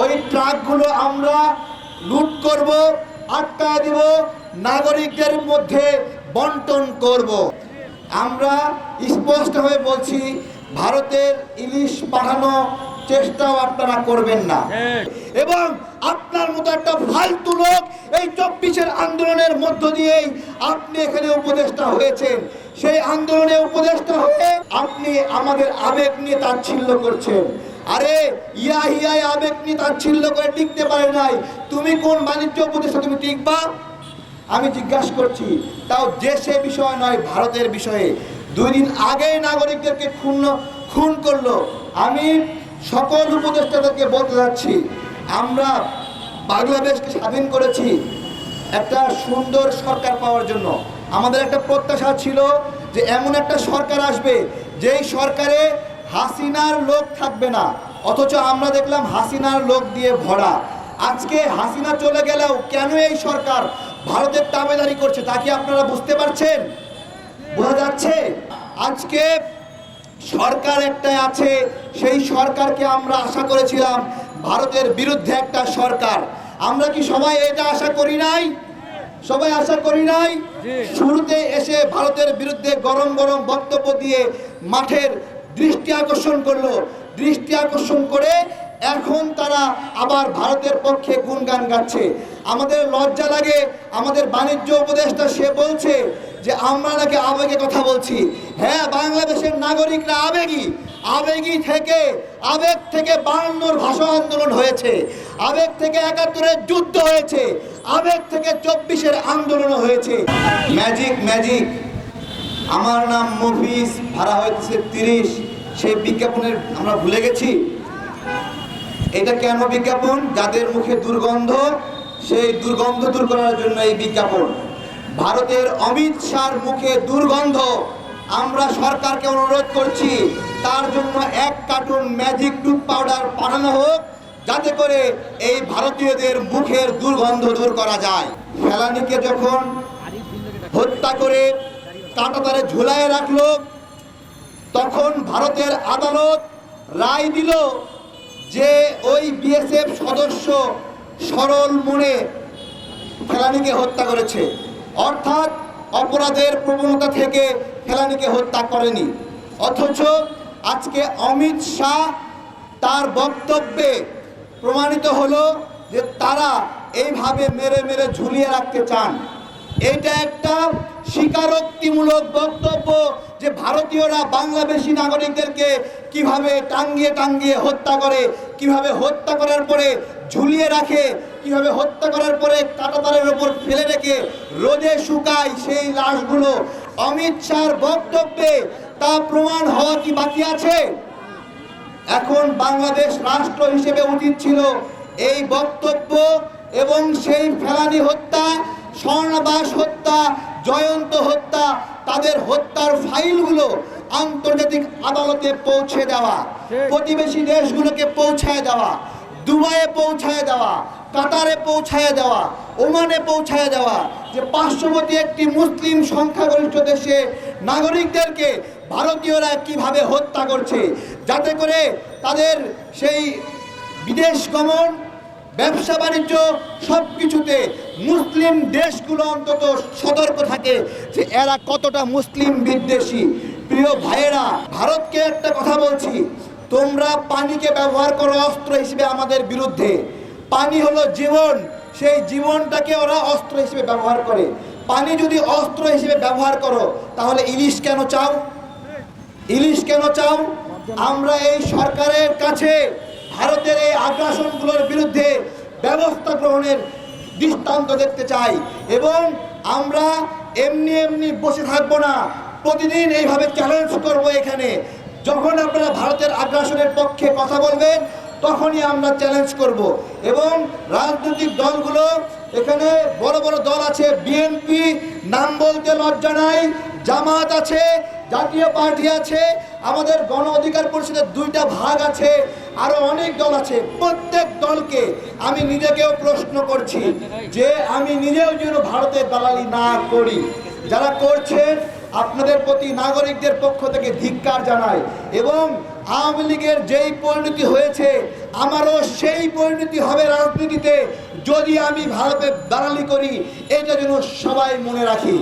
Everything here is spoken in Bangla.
ওই ট্রাকগুলো আমরা লুট করব আটকা দিব, নাগরিকদের মধ্যে বন্টন করব। আমরা স্পষ্টভাবে বলছি, ভারতের ইলিশ পাঠানো চেষ্টাও আপনারা করবেন না। এবং আপনার মতো একটা ফালতু লোক এই চব্বিশের আন্দোলনের মধ্য দিয়েই আপনি এখানে উপদেষ্টা হয়েছেন। সেই আন্দোলনে উপদেষ্টা হয়ে আপনি আমাদের আবেগ নিয়ে তাচ্ছিল্য করছেন। আরে, ইয়া হিয়ায় আবেগ নিয়ে তাচ্ছিল্য করে টিকতে পারে নাই। তুমি কোন বাণিজ্য উপদেষ্টা তুমি টিকবা? আমি জিজ্ঞাসা করছি, তাও দেশে বিষয় নয়, ভারতের বিষয়ে। দুই দিন আগেই নাগরিকদেরকে খুন খুন করল। আমি সকল উপদেষ্টাদেরকে বলতে যাচ্ছি, আমরা বাংলাদেশকে স্বাধীন করেছি একটা সুন্দর সরকার পাওয়ার জন্য। আমাদের একটা প্রত্যাশা ছিল যে এমন একটা সরকার আসবে, যেই সরকারে হাসিনার লোক থাকবে না। অথচ আমরা দেখলাম হাসিনার লোক দিয়ে ভরা। আজকে হাসিনা চলে গেলেও কেন এই সরকার ভারতের তাবেদারি করছে তা কি আপনারা বুঝতে পারছেন? বোঝা যাচ্ছে? আজকে সরকার একটা আছে সেই সরকারকে আমরা আশা করেছিলাম ভারতের বিরুদ্ধে একটা সরকার। আমরা কি সবাই এটা আশা করি নাই? সবাই আশা করি নাই? শুরুতে এসে ভারতের বিরুদ্ধে গরম গরম বক্তব্য দিয়ে মাঠের দৃষ্টি আকর্ষণ করল। দৃষ্টি আকর্ষণ করে এখন তারা আবার ভারতের পক্ষে গুণগান গাচ্ছে। আমাদের লজ্জা লাগে, আমাদের বাণিজ্য উপদেষ্টা সে বলছে যে, আমরা নাকি আবেগে কথা বলছি। হ্যাঁ বাংলাদেশের নাগরিকরা আবেগী। আবেগী থেকে, আবেগ থেকে বায়ান্নর ভাষা আন্দোলন হয়েছে। আবেগ থেকে একাত্তরের যুদ্ধ হয়েছে। আবেগ থেকে চব্বিশের আন্দোলন হয়েছে। Magic magic. আমার নাম মফিজ, ভাড়া হচ্ছে তিরিশ। সেই বিজ্ঞাপনের আমরা ভুলে গেছি। এটা কেন বিজ্ঞাপন? যাদের মুখে দুর্গন্ধ, সেই দুর্গন্ধ দূর করার জন্য এই বিজ্ঞাপন। ভারতের অমিত শাহর মুখে দুর্গন্ধ। আমরা সরকারকে অনুরোধ করছি, তার জন্য এক কার্টুন ম্যাজিক টুথ পাউডার পাঠানো হোক, যাতে করে এই ভারতীয়দের মুখের দুর্গন্ধ দূর করা যায়। ফেলানিকে যখন হত্যা করে কাঁটাতারে ঝুলায় রাখল। তখন ভারতের আদালত রায় দিল যে ওই বিএসএফ সদস্য সরল মনে ফেলানিকে হত্যা করেছে। অর্থাৎ অপরাধের প্রবণতা থেকে ফেলানিকে হত্যা করেনি। অথচ আজকে অমিত শাহ তার বক্তব্যে প্রমাণিত হলো যে তারা এইভাবে মেরে মেরে ঝুলিয়ে রাখতে চান। এটা একটা স্বীকারোক্তিমূলক বক্তব্য যে ভারতীয়রা বাংলাদেশি নাগরিকদেরকে কীভাবে টাঙ্গিয়ে টাঙ্গিয়ে হত্যা করে, কীভাবে হত্যা করার পরে ঝুলিয়ে রাখে, কীভাবে হত্যা করার পরে কাটাতারের ওপর ফেলে রেখে রোদে শুকায় সেই লাশগুলো। অমিত শাহর বক্তব্যে তা প্রমাণ হওয়া কি বাকি আছে? এখন বাংলাদেশ রাষ্ট্র হিসেবে উচিত ছিল এই বক্তব্য এবং সেই ফেলানি হত্যা স্বর্ণবাস হত্যা জয়ন্ত হত্যা তাদের হত্যার ফাইলগুলো আন্তর্জাতিক আদালতে পৌঁছে দেওয়া প্রতিবেশী দেশগুলোকে পৌঁছায় দেওয়া দুবাইয়ে পৌঁছায় দেওয়া কাতারে পৌঁছায় দেওয়া ওমানে পৌঁছায় দেওয়া যে পার্শ্ববর্তী একটি মুসলিম সংখ্যাগরিষ্ঠ দেশে নাগরিকদেরকে ভারতীয়রা কীভাবে হত্যা করছে যাতে করে তাদের সেই বিদেশ গমন ব্যবসা বাণিজ্য সব কিছুতে মুসলিম দেশগুলো অন্তত সতর্ক থাকে যে এরা কতটা মুসলিম বিদ্বেষী। প্রিয় ভাইয়েরা, ভারতকে একটা কথা বলছি, তোমরা পানিকে ব্যবহার করো অস্ত্র হিসেবে আমাদের বিরুদ্ধে। পানি হলো জীবন, সেই জীবনটাকে ওরা অস্ত্র হিসেবে ব্যবহার করে। পানি যদি অস্ত্র হিসেবে ব্যবহার করো, তাহলে ইলিশ কেন চাও? ইলিশ কেন চাও? আমরা এই সরকারের কাছে, ভারতের এই আগ্রাসনগুলোর বিরুদ্ধে ব্যবস্থা গ্রহণের দৃষ্টান্ত দেখতে চাই এবং আমরা এমনি এমনি বসে থাকব না। প্রতিদিন এইভাবে চ্যালেঞ্জ করব এখানে। যখন আপনারা ভারতের আগ্রাসনের পক্ষে কথা বলবেন, তখনই আমরা চ্যালেঞ্জ করব। এবং রাজনৈতিক দলগুলো, এখানে বড় বড় দল আছে বিএনপি নাম বলতে লজ্জা নাই। জামাত আছে, জাতীয় পার্টি আছে, আমাদের গণ অধিকার পরিষদের দুইটা ভাগ আছে, আরও অনেক দল আছে। প্রত্যেক দলকে আমি নিজেকেও প্রশ্ন করছি যে আমি নিজেও যেন ভারতের দালালি না করি। যারা করছেন, আপনাদের প্রতি নাগরিকদের পক্ষ থেকে ধিক্কার জানাই এবং আওয়ামী লীগের যেই পরিণতি হয়েছে, আমারও সেই পরিণতি হবে রাজনীতিতে। যদি আমি ভারতে দালালি করি, এটা যেন সবাই মনে রাখি।